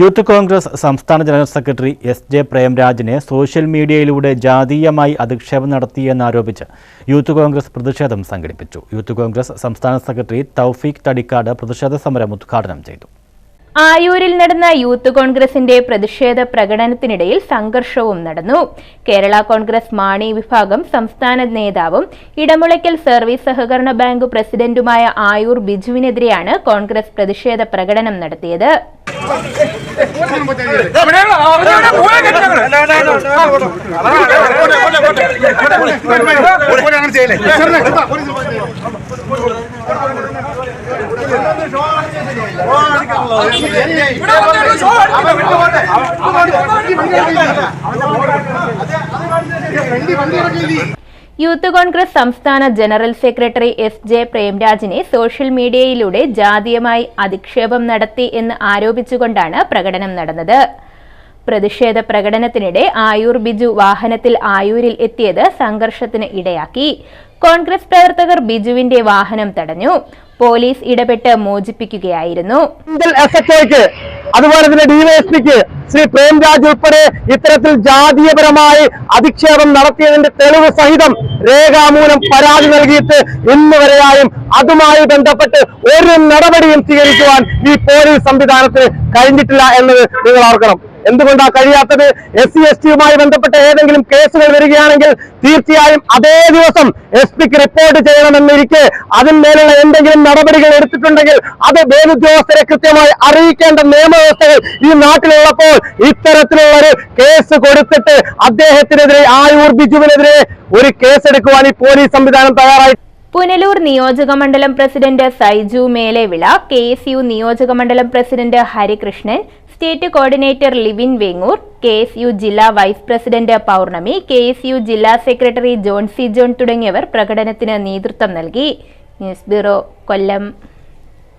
Youth Congress സംസ്ഥാന general secretary S J പ്രേംരാജിനെ social മീഡിയയിലൂടെ ജാതീയമായി അധിക്ഷേപം നടത്തിയെന്നാരോപിച്ച് യൂത്ത് കോൺഗ്രസ് പ്രതിഷേധം സംഘടിപ്പിച്ചു. യൂത്ത് കോൺഗ്രസ് സംസ്ഥാന സെക്രട്ടറി തൗഫീഖ് തടിക്കാട് പ്രതിഷേധ സമരം ഉദ്ഘാടനം ചെയ്തു. ആയൂരിൽ നടന്ന യൂത്ത് കോൺഗ്രസിന്റെ പ്രതിഷേധ പ്രകടനത്തിനിടയിൽ സംഘർഷവും നടന്നു. കേരള കോൺഗ്രസ് മാണി വിഭാഗം സംസ്ഥാന നേതാവും ഇടമുളയ്ക്കൽ സർവീസ് സഹകരണ ബാങ്ക് പ്രസിഡന്റുമായ ആയൂർ ബിജുവിനെതിരെയാണ് കോൺഗ്രസ് പ്രതിഷേധ പ്രകടനം നടത്തിയത്. വണ്ടി ഇറക്കില്ലേ യൂത്ത് കോൺഗ്രസ് സംസ്ഥാന ജനറൽ സെക്രട്ടറി എസ് ജെ പ്രേംരാജിനെ സോഷ്യൽ മീഡിയയിലൂടെ ജാതീയമായി അധിക്ഷേപം നടത്തി എന്ന് ആരോപിച്ചുകൊണ്ടാണ് പ്രകടനം നടന്നത്. പ്രതിഷേധ പ്രകടനത്തിനിടെ ആയൂർ ബിജു വാഹനത്തിൽ ആയൂരിൽ എത്തിയത് സംഘർഷത്തിന് ഇടയാക്കി. കോൺഗ്രസ് പ്രവർത്തകർ ബിജുവിന്റെ വാഹനം തടഞ്ഞു. പോലീസ് ഇടപെട്ട് മോചിപ്പിക്കുകയായിരുന്നു. അതുപോലെ തന്നെ ഡിവൈഎസ്പിക്ക് ശ്രീ പ്രേംരാജ് ഉൾപ്പെടെ ഇത്തരത്തിൽ ജാതീയപരമായി അധിക്ഷേപം നടത്തിയതിന്റെ തെളിവ് സഹിതം രേഖാമൂലം പരാതി നൽകിയിട്ട് ഇന്ന് വരെയായും അതുമായി ബന്ധപ്പെട്ട് ഒരു നടപടിയും സ്വീകരിക്കുവാൻ ഈ പോലീസ് സംവിധാനത്തിന് കഴിഞ്ഞിട്ടില്ല എന്നത് നിങ്ങൾ ഓർക്കണം. എന്തുകൊണ്ടാ കഴിയാത്തത്? എസ് സി എസ് ടിയുമായി ബന്ധപ്പെട്ട ഏതെങ്കിലും കേസുകൾ വരികയാണെങ്കിൽ തീർച്ചയായും അതേ ദിവസം എസ് പിക്ക് റിപ്പോർട്ട് ചെയ്യണമെന്നിരിക്കെ. അതിന്മേലുള്ള എന്തെങ്കിലും നടപടികൾ എടുത്തിട്ടുണ്ടെങ്കിൽ അത് മേലുദ്യോഗസ്ഥരെ കൃത്യമായി അറിയിക്കേണ്ട നിയമവ്യവസ്ഥകൾ ഈ നാട്ടിലുള്ളപ്പോൾ ഇത്തരത്തിലുള്ള ഒരു കേസ് കൊടുത്തിട്ട് അദ്ദേഹത്തിനെതിരെ ആയൂർ ബിജുവിനെതിരെ ഒരു കേസെടുക്കുവാൻ ഈ പോലീസ് സംവിധാനം തയ്യാറായി. പുനലൂർ നിയോജകമണ്ഡലം president Saiju Melevila K S U നിയോജകമണ്ഡലം president Harikrishnan state coordinator Livin Vengoor K S U ജില്ലാ vice president Pournami K S U ജില്ലാ സെക്രട്ടറി ജോൺ സി ജോൺ തുടങ്ങിയവർ പ്രകടനത്തിന് നേതൃത്വം നൽകി. News bureau Kollam.